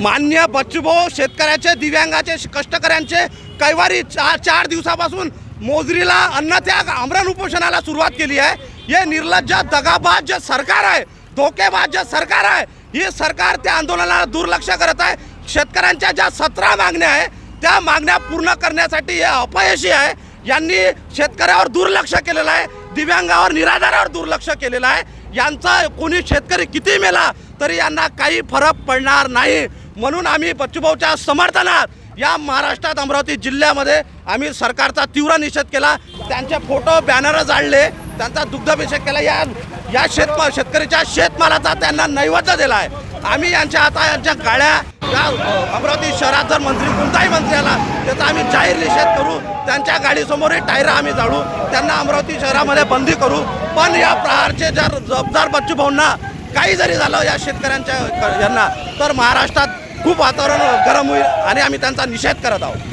मान्य बच्चूभाऊ शेतकऱ्याचे दिव्यांगाचे कष्टकऱ्यांचे कैवारी चार चार दिवसापासून मोजरीला अन्नत्याग आमरण उपोषणाला सुरुवात केली आहे. हे निर्लज्ज दगाबाज जे सरकार आहे धोकेबाज जे सरकार आहे. हे सरकार त्या आंदोलनाला दुर्लक्ष करत आहे. शेतकऱ्यांच्या ज्या सतरा मागण्या आहे त्या मागण्या पूर्ण करण्यासाठी हे अपयशी आहे. यांनी शेतकऱ्यावर दुर्लक्ष केलेलं आहे दिव्यांगावर निराधारावर दुर्लक्ष केलेलं आहे. यांचा कोणी शेतकरी किती मेला तरी यांना काही फरक पडणार नाही. म्हणून आम्ही बच्चूभाऊच्या समर्थनात या महाराष्ट्रात अमरावती जिल्ह्यामध्ये आम्ही सरकारचा तीव्र निषेध केला. त्यांचे फोटो बॅनर जाळले त्यांचा दुग्धाभिषेक केला. या या शेतमा शेतकऱ्याच्या शेतमालाचा त्यांना नैवेद्य दिला आहे आम्ही यांच्या आता यांच्या गाड्या या हो, अमरावती शहरात जर मंत्री कोणताही मंत्री आला त्याचा आम्ही जाहीर निषेध करू त्यांच्या गाडीसमोरही टायर आम्ही जाळू त्यांना अमरावती शहरामध्ये बंदी करू. पण या प्रहारचे जर जबाबदार बच्चू भाऊंना काही जरी झालं या शेतकऱ्यांच्या यांना तर महाराष्ट्रात खूप वातावरण गरम होईल आणि आम्ही त्यांचा निषेध करत आहोत.